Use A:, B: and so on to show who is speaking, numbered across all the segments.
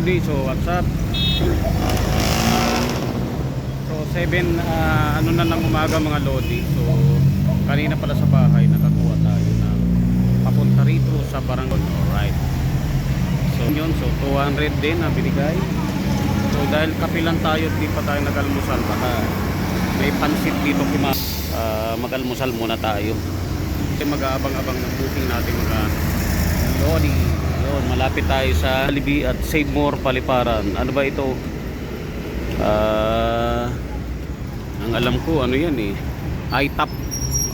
A: Lodi, so what's up? Ah, so 7 ah, ano na ng umaga mga Lodi. So kanina pala sa bahay nakakuha tayo ng papunta rito sa Barangay. Alright. So yun, so 200 din na binigay. So dahil kape lang tayo, di pa tayo nag-almusal. Baka may pansit dito kima. Ah, mag-almusal muna tayo. Kasi mag-aabang-abang ng booking natin mga Lodi. Yun, malapit tayo sa Libi at Save More Paliparan. Ano ba ito? Ah, ang alam ko ano yan eh. iTap.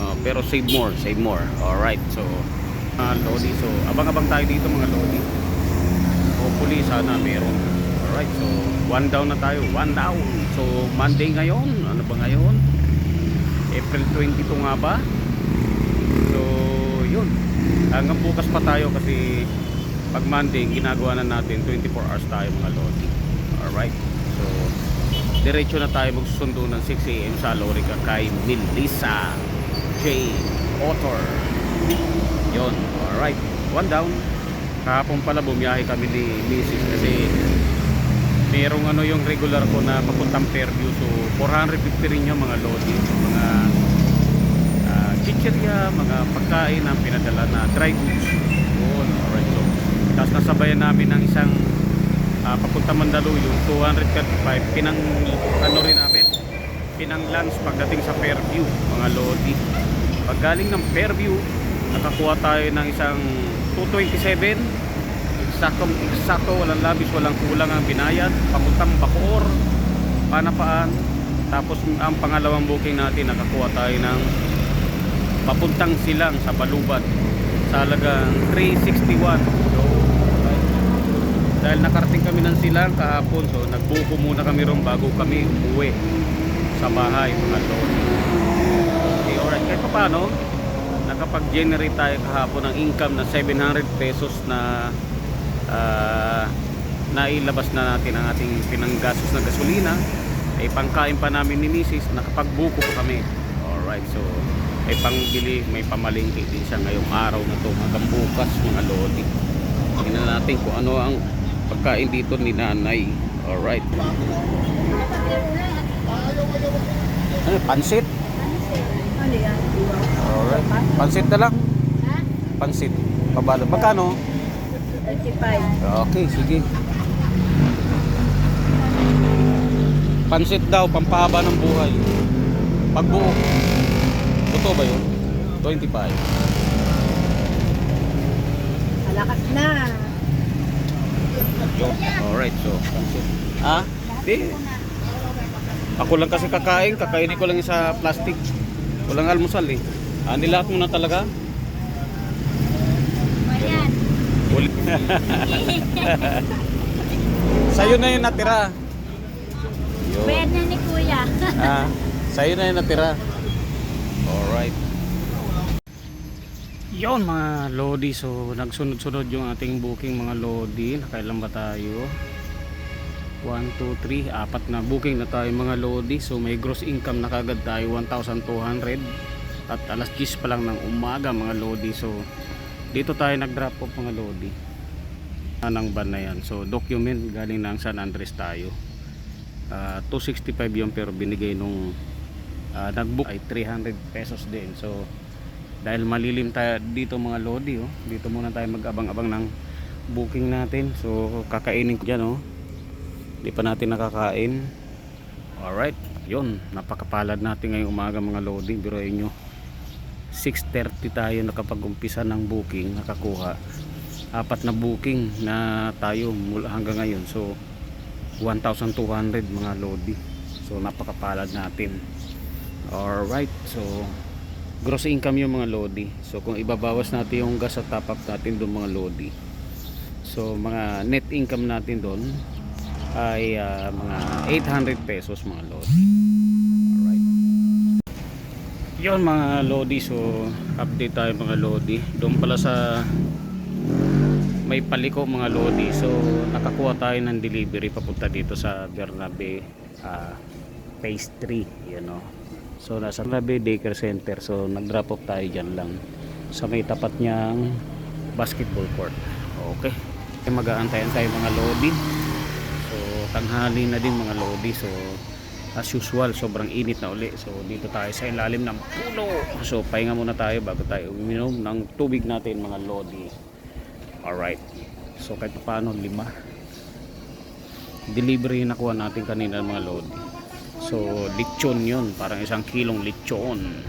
A: Ah, pero Save More, Save More. Alright, so mga Lodi. So abang-abang tayo dito mga Lodi. Hopefully sana meron. Alright, so one down na tayo. One down. So Monday ngayon. Ano ba ngayon? April 22 nga ba? So yun. Hanggang bukas pa tayo kasi pag Monday ginagawa na natin 24 hours tayo mga Lodi. Alright. So diretso na tayo magsusundo ng 6am sa Lorica kay Melissa J. Otter. Yun. Alright. One down. Kahapon pala bumiyahe kami ni Mrs. kasi merong ano yung regular ko na papuntang Fairview so 450 rin yung mga lodi mga uh, chichirya mga pagkain na pinadala na dry goods tapos nasabayan namin ng isang uh, papunta Mandaluyong 235 pinang ano rin namin pinang lunch pagdating sa Fairview mga lodi. Pag galing ng Fairview nakakuha tayo ng isang 227 eksaktong eksakto walang labis walang kulang ang binayad papuntang Bacoor Panapaan. Tapos ang pangalawang booking natin nakakuha tayo ng papuntang Silang sa Baluban sa halagang 361 so dahil nakarating kami ng Silang kahapon so nagbuko muna kami ron bago kami umuwi sa bahay mga lord. Okay alright. Kahit pa paano nakapag-generate tayo kahapon ng income na 700 pesos na uh, nailabas na natin ang ating pinanggasos na gasolina. Ay pangkain pa namin ni Mrs. nakapagbuko pa kami. Alright so may pangbili may pamalingki din siya ngayong araw na to hanggang bukas mga lodi tingnan natin kung ano ang pagkain dito ni nanay alright ano pansit alright pansit na lang pansit pabalo magkano
B: 35.
A: Okay, sige. Pansit daw, pampahaba ng buhay. Pagbuo. Totoo ba yun? 25.
B: Malakas na.
A: Yun. Alright, so pansit. Ah? Di. Ako lang kasi kakain, kakainin ko lang sa plastic. Walang almusal eh. Ah, nilahat mo na talaga?
B: Ayan.
A: Uli. Sa'yo na yung natira. Yun.
B: Bayad na ni Kuya.
A: Ah, sa'yo na yung natira. Alright. Yon mga Lodi. So, nagsunod-sunod yung ating booking mga Lodi. Nakailan ba tayo? 1, 2, 3, apat na booking na tayo mga Lodi. So, may gross income na kagad tayo 1,200. At alas 10 pa lang ng umaga mga Lodi. So, dito tayo nag-drop off mga Lodi. Anang van na yan. So, document galing ng San Andres tayo. Ah, 265 yung pero binigay nung ah, nagbook ay 300 pesos din so dahil malilim tayo dito mga lodi oh. dito muna tayo mag-abang-abang ng booking natin. So kakainin ko dyan oh. di pa natin nakakain. Alright. Yun napakapalad natin ngayong umaga mga lodi. Biroin nyo 6.30 tayo nakapag-umpisa ng booking nakakuha. Apat na booking na tayo mula hanggang ngayon. So 1,200 mga lodi. So napakapalad natin. Alright. So gross income yung mga lodi. So kung ibabawas natin yung gas at top up natin doon mga lodi. So mga net income natin doon ay ah, mga 800 pesos mga lodi. Alright. Yun mga lodi. So update tayo mga lodi. Doon pala sa may paliko mga lodi. So nakakuha tayo ng delivery papunta dito sa Bernabe ah, phase 3 you know so nasa Bernabe daycare center. So nag drop off tayo dyan lang sa may tapat niyang basketball court. Okay. Mag-aantayan tayo mga lodi. Tanghali na din mga lodi. So as usual sobrang init na uli. So dito tayo sa ilalim ng puno. So pahinga muna tayo bago tayo uminom ng tubig natin mga lodi. Alright. So kahit paano lima. Delivery yung nakuha natin kanina mga lodi so lechon yun. Parang isang kilong lechon.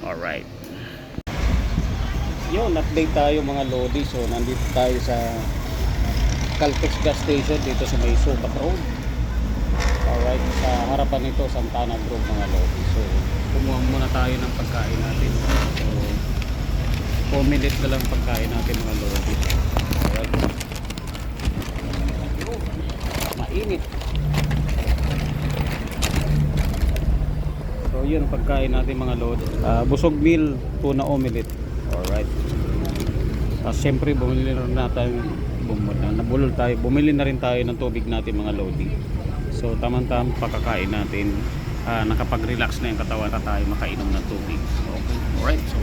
A: Alright. Yun update tayo mga lodi. So nandito tayo sa Caltex gas station dito sa may Subat Road. Alright sa harapan nito Santana Grove mga lodi. So kumuha muna tayo ng pagkain natin. So 4 minutes na lang pagkain natin mga lodi alright mainit yun pagkain natin mga lodi Ah, busog meal tuna omelette. Alright. Uh, siyempre bumili na rin natin bumili, nabulol tayo. Bumili na rin tayo ng tubig natin mga lodi. So tamang tamang pagkakain natin. Ah, nakapag-relax na yung katawan na tayo makainom ng tubig. So, alright. So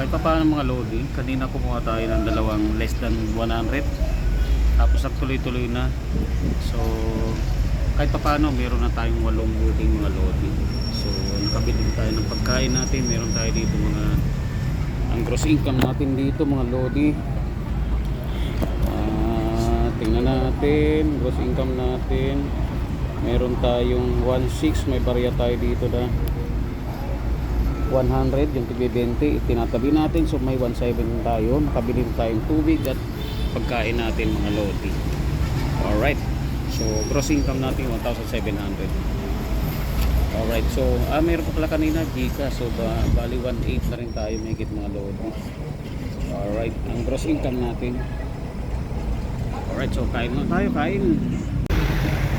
A: kahit pa paano mga lodi kanina kumuha tayo ng dalawang less than 100 tapos nagtuloy-tuloy na. So kahit pa paano meron na tayong walong booking mga lodi. So nakabili tayo ng pagkain natin. Meron tayo dito mga ang gross income natin dito mga lodi. Ah, tingnan natin gross income natin. Meron tayong 1.6 may barya tayo dito na 100 yung tibi 20 itinatabi natin so may 1.7 tayo. Nakabili tayong tubig at pagkain natin mga lodi. Alright. So gross income natin 1,700 alright so ah meron pa pala kanina Gika so ba, bali 1.8 na rin tayo may mga lodi alright ang gross income natin. Alright so kain na tayo kain.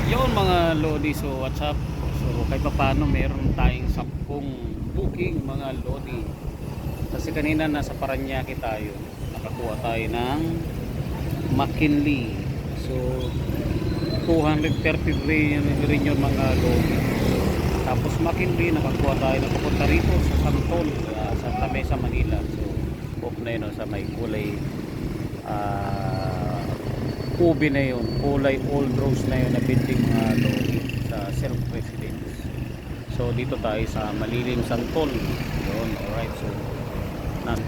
A: Yun mga lodi so what's up? So kahit pa paano meron tayong 10 booking mga lodi. Kasi kanina nasa Paranaque tayo. Nakakuha tayo ng McKinley. So 233 rin, rin yun mga lodi tapos McKinley nakakuha tayo na pupunta rito sa Santol uh, Santa Mesa Manila. So off na yun oh, sa may kulay ah ube na yun. Kulay old rose na yun na building mga lodi sa self residence. So dito tayo sa Malilim Santol. Yun alright. So na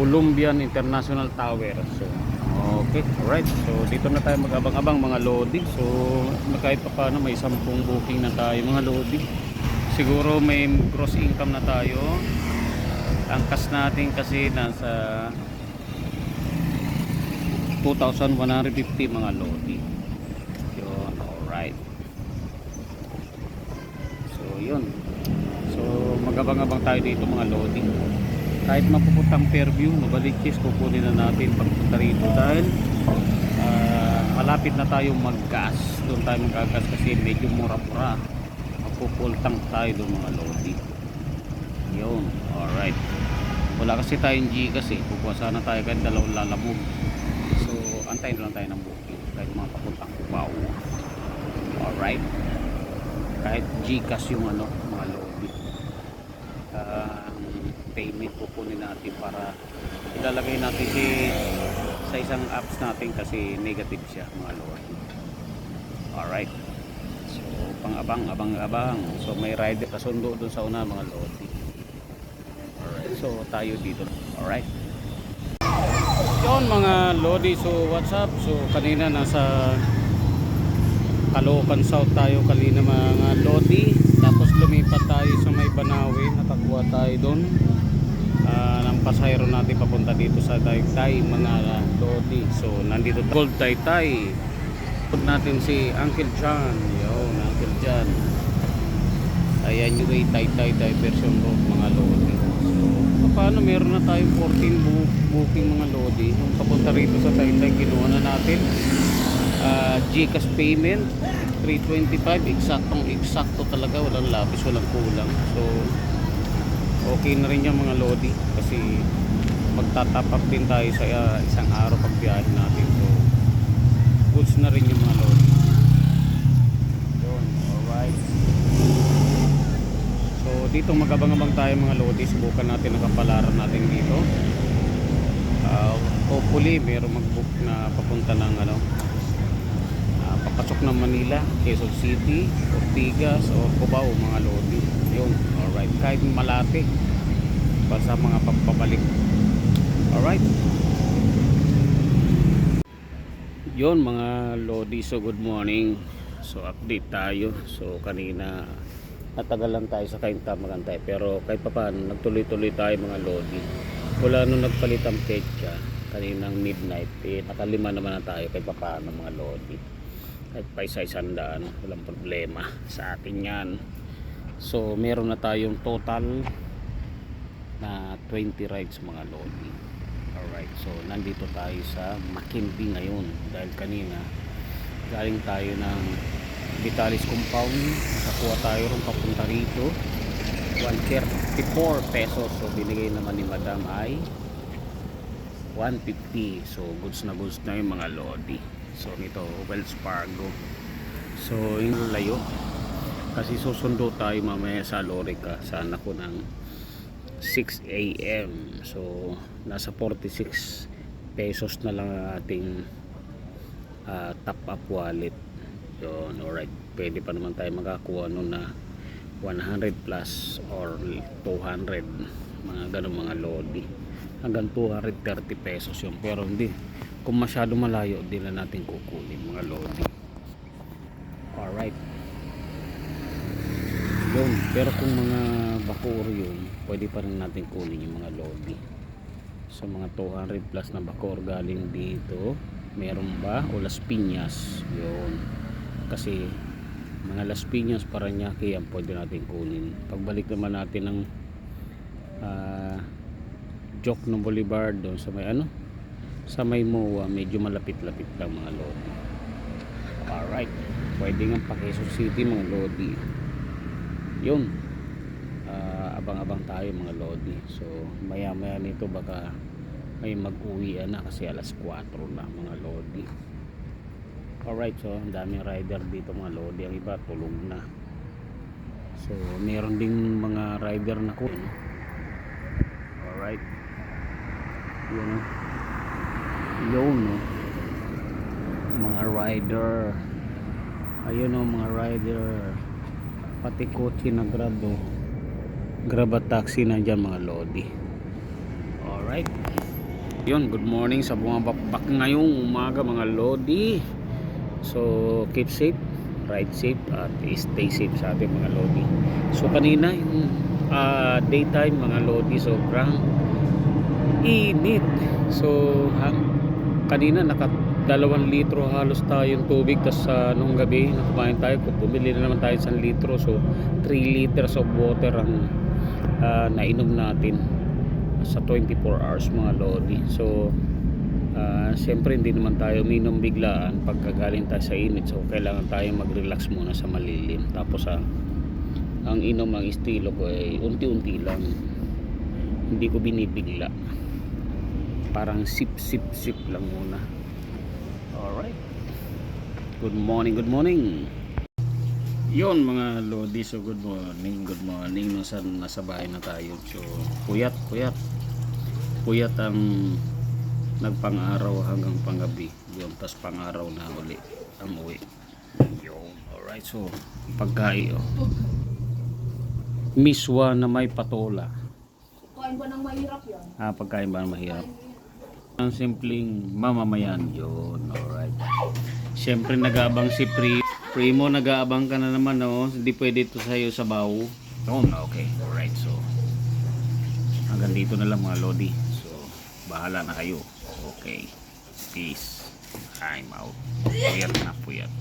A: Columbian International Tower. So okay alright. So dito na tayo mag-abang-abang mga lodi so kahit pa paano may 10 booking na tayo mga lodi siguro may gross income na tayo. Ang kas natin kasi nasa 2,150 mga lodi yun alright. So yun. So magabang-abang tayo dito mga lodi kahit mapupuntang Fairview Novaliches kukunin na natin pagpunta rito dahil ah, malapit na tayo mag-gas. Doon tayo mag-gas kasi medyo mura-mura magpupultang tayo doon mga lodi. Yun alright. Wala kasi tayong Gcash eh. Kukuha sana tayo kahit dalawang lalamog so antayin lang tayo ng booking kahit mga papuntang Cubao alright. Kahit Gcash yung ano mga lobby ang payment kukunin natin para ilalagay natin si sa isang apps natin kasi negative siya mga lobby alright. So pang abang abang abang so may rider kasundo dun sa una mga lobby alright so tayo dito. Alright. Yun mga lodi. So what's up? So kanina nasa Caloocan South tayo kanina mga lodi. Tapos lumipat tayo sa may Banawi nakakuha tayo doon Ah, ng pasahero natin papunta dito sa Taytay mga lodi so nandito Gold Taytay Put natin si Uncle John. Yun Uncle John. Ayan yung way Taytay diversion road mga lodi. So paano? Meron na tayong 14 book, booking mga lodi. Nung papunta rito sa Taytay kinuha na natin. Uh, Gcash payment 325 eksaktong eksakto talaga. Walang lapis walang kulang. So okay na rin yung mga lodi kasi magtatap up din tayo sa uh, isang araw pag natin. So goods na rin yung mga lodi. Yun alright. So dito magabang-abang tayo mga lodi. Subukan natin ang natin dito. Uh, hopefully mayroong mag-book na papunta ng ano papunta papasok ng Manila, Quezon City, Ortigas, o Cubao mga lodi. Yun, Kahit Malate, basta mga pampabalik. Alright. Yun mga lodi, so good morning. So update tayo. So kanina natagalan tayo sa kain tamagan tayo. Pero kahit pa paano, nagtuloy-tuloy tayo mga lodi. Wala nung nagpalit ang petsa kaninang midnight, eh, nakalima naman na tayo kahit pa paano mga lodi. Kahit pa isa isandaan, walang problema sa atin yan. So meron na tayong total na 20 rides mga lodi. Alright, so nandito tayo sa Makindi ngayon. Dahil kanina galing tayo ng Vitalis Compound. Nakakuha tayo ron papunta rito. 134 pesos. So binigay naman ni madam ay 150 so goods na goods na yung mga lodi. So nito Wells Fargo. So yung layo kasi susundo tayo mamaya sa Lorica sa anak ko ng 6 a.m. So, nasa 46 pesos na lang ang ating ah, top up wallet. Yun, alright. Pwede pa naman tayo makakuha nun na 100 plus or 200 mga ganun mga lodi hanggang 230 pesos yun pero hindi kung masyado malayo di na natin kukunin mga lodi alright yun. Pero kung mga bakuro yun pwede pa rin natin kunin yung mga lodi so mga 200 plus na bakor galing dito meron ba? O Las Piñas? Yun. Kasi mga Las Piñas Paranaque yan pwede natin kunin. Pagbalik naman natin ng ah joke ng Boulevard doon sa may ano? Sa may MOA medyo malapit-lapit lang mga lodi alright. Pwede nga pa Quezon City mga lodi yun. Ah, abang-abang tayo mga lodi. So maya maya nito baka may mag-uwi na kasi alas 4 na mga lodi. Alright so ang daming rider dito mga lodi. Ang iba tulog na. So meron ding mga rider na ko alright. Yun oh. yun no? Mga rider. Ayun oh mga rider pati kotse na grab oh. taxi na dyan mga lodi. Alright. Yun good morning sa bumabakbak ngayong umaga mga lodi. So keep safe ride safe at stay safe sa ating mga lodi. So kanina yung ah, daytime mga lodi sobrang init. So hang, kanina naka dalawang litro halos tayong tubig tas sa nung gabi nung kumain tayo bumili na naman tayo sa litro so 3 liters of water ang ah, nainom natin sa 24 hours mga lodi. So ah, siyempre hindi naman tayo minom biglaan pagkagaling tayo sa init. So kailangan tayo mag relax muna sa malilim. Tapos ah, ang inom ang estilo ko ay unti-unti lang. Hindi ko binibigla. Parang sip sip sip lang muna alright good morning good morning yon mga lodi so good morning good morning nasa, nasa bahay na tayo so puyat puyat puyat ang nagpang-araw hanggang panggabi yun tas pang-araw na uli ang uwi yun alright so pagkain oh. miswa na may patola
B: Kain ba ng mahirap yan?
A: Ah, pagkain ba mahirap? Ang simpleng mamamayan yun. Alright. Siyempre nag-aabang si Pri. Primo, nag-aabang ka na naman, no? Hindi pwede ito sa'yo sa baw. Oh, okay. Alright, so. Hanggang dito na lang mga Lodi. So, bahala na kayo. Okay. Peace. I'm out. Puyat na, puyat.